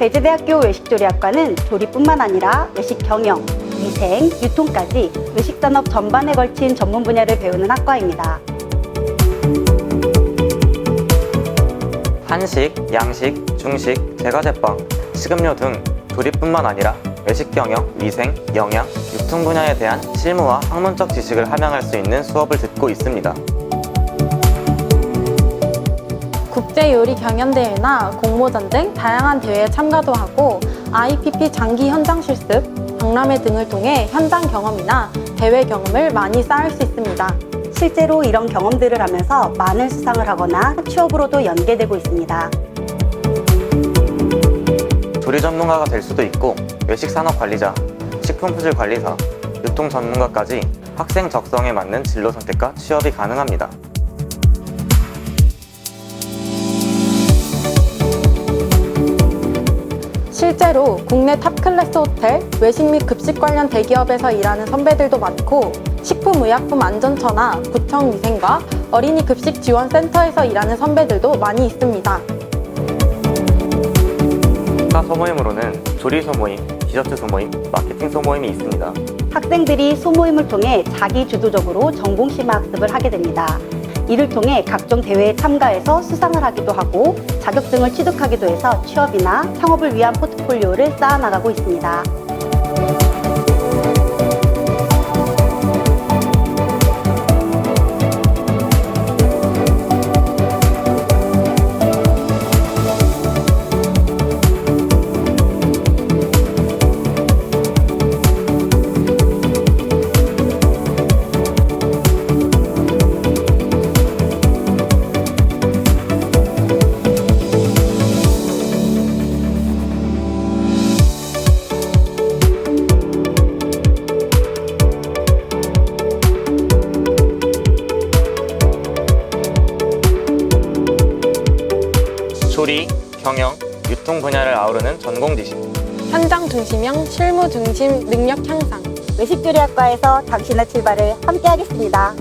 국제대학교 외식조리학과는 조리뿐만 아니라 외식 경영, 위생, 유통까지 외식산업 전반에 걸친 전문 분야를 배우는 학과입니다. 한식, 양식, 중식, 제과제빵, 식음료 등 조리뿐만 아니라 외식 경영, 위생, 영양, 유통 분야에 대한 실무와 학문적 지식을 함양할 수 있는 수업을 듣고 있습니다. 국제 요리 경연 대회나 공모전 등 다양한 대회에 참가도 하고 IPP 장기 현장 실습, 박람회 등을 통해 현장 경험이나 대회 경험을 많이 쌓을 수 있습니다. 실제로 이런 경험들을 하면서 많은 수상을 하거나 취업으로도 연계되고 있습니다. 조리 전문가가 될 수도 있고 외식 산업 관리자, 식품 품질 관리사, 유통 전문가까지 학생 적성에 맞는 진로 선택과 취업이 가능합니다. 실제로 국내 탑클래스 호텔, 외식 및 급식 관련 대기업에서 일하는 선배들도 많고 식품의약품안전처나 구청위생과 어린이 급식 지원센터에서 일하는 선배들도 많이 있습니다. 학과 소모임으로는 조리 소모임, 디저트 소모임, 마케팅 소모임이 있습니다. 학생들이 소모임을 통해 자기 주도적으로 전공 심화 학습을 하게 됩니다. 이를 통해 각종 대회에 참가해서 수상을 하기도 하고 자격증을 취득하기도 해서 취업이나 창업을 위한 포트폴리오를 쌓아나가고 있습니다. 조리, 경영, 유통 분야를 아우르는 전공 지식. 현장 중심형 실무 중심 능력 향상. 외식조리학과에서 당신의 출발을 함께하겠습니다.